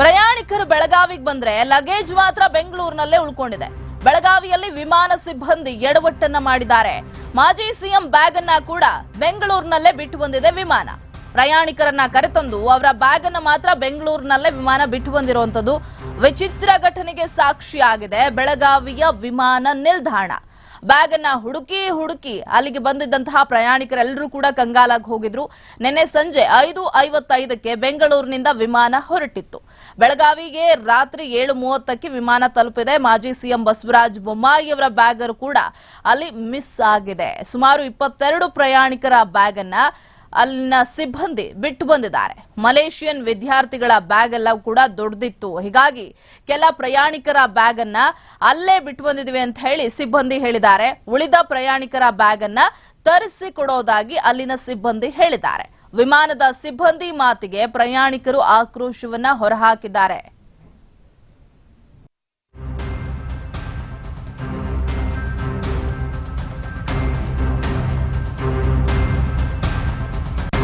ಪ್ರಯಾಣಿಕರು ಬೆಳಗಾವಿಗೆ ಬಂದ್ರೆ ಲಗೇಜ್ ಮಾತ್ರ ಬೆಂಗಳೂರಿನಲ್ಲೇ ಉಳ್ಕೊಂಡಿದೆ. ಬೆಳಗಾವಿಯಲ್ಲಿ ವಿಮಾನ ಸಿಬ್ಬಂದಿ ಎಡವಟ್ಟನ್ನ ಮಾಡಿದ್ದಾರೆ. ಮಾಜಿ ಸಿಎಂ ಬ್ಯಾಗ್ ಅನ್ನ ಕೂಡ ಬೆಂಗಳೂರಿನಲ್ಲೇ ಬಿಟ್ಟು ಬಂದಿದೆ ವಿಮಾನ. ಪ್ರಯಾಣಿಕರನ್ನ ಕರೆತಂದು ಅವರ ಬ್ಯಾಗ್ ಅನ್ನ ಮಾತ್ರ ಬೆಂಗಳೂರಿನಲ್ಲೇ ವಿಮಾನ ಬಿಟ್ಟು ಬಂದಿರುವಂತದ್ದು ವಿಚಿತ್ರ ಘಟನೆಗೆ ಸಾಕ್ಷಿಯಾಗಿದೆ ಬೆಳಗಾವಿಯ ವಿಮಾನ ನಿಲ್ದಾಣ. ಬ್ಯಾಗ್ ಅನ್ನ ಹುಡುಕಿ ಹುಡುಕಿ ಅಲ್ಲಿಗೆ ಬಂದಿದ್ದಂತಹ ಪ್ರಯಾಣಿಕರೆಲ್ಲರೂ ಕೂಡ ಕಂಗಾಲಾಗಿ ಹೋಗಿದ್ರು. ನಿನ್ನೆ ಸಂಜೆ ಐದು ಐವತ್ತೈದಕ್ಕೆ ಬೆಂಗಳೂರಿನಿಂದ ವಿಮಾನ ಹೊರಟಿತ್ತು. ಬೆಳಗಾವಿಗೆ ರಾತ್ರಿ ಏಳು ಮೂವತ್ತಕ್ಕೆ ವಿಮಾನ ತಲುಪಿದೆ. ಮಾಜಿ ಸಿಎಂ ಬಸವರಾಜ ಬೊಮ್ಮಾಯಿಯವರ ಬ್ಯಾಗರ್ ಬ್ಯಾಗ್ ಕೂಡ ಅಲ್ಲಿ ಮಿಸ್ ಆಗಿದೆ. ಸುಮಾರು ಇಪ್ಪತ್ತೆರಡು ಪ್ರಯಾಣಿಕರ ಬ್ಯಾಗ್ ಅನ್ನ ಅಲ್ಲಿನ ಸಿಬ್ಬಂದಿ ಬಿಟ್ಟು ಬಂದಿದ್ದಾರೆ. ಮಲೇಷಿಯನ್ ವಿದ್ಯಾರ್ಥಿಗಳ ಬ್ಯಾಗ್ ಎಲ್ಲ ಕೂಡ ದೊಡ್ಡದಿತ್ತು ಹೀಗಾಗಿ ಕೆಲ ಪ್ರಯಾಣಿಕರ ಬ್ಯಾಗ್ ಅನ್ನ ಅಲ್ಲೇ ಬಿಟ್ಟು ಬಂದಿದ್ವಿ ಅಂತ ಹೇಳಿ ಸಿಬ್ಬಂದಿ ಹೇಳಿದ್ದಾರೆ. ಉಳಿದ ಪ್ರಯಾಣಿಕರ ಬ್ಯಾಗ್ ಅನ್ನ ತರಿಸಿ ಕೊಡೋದಾಗಿ ಅಲ್ಲಿನ ಸಿಬ್ಬಂದಿ ಹೇಳಿದ್ದಾರೆ. ವಿಮಾನದ ಸಿಬ್ಬಂದಿ ಮಾತಿಗೆ ಪ್ರಯಾಣಿಕರು ಆಕ್ರೋಶವನ್ನ ಹೊರಹಾಕಿದ್ದಾರೆ.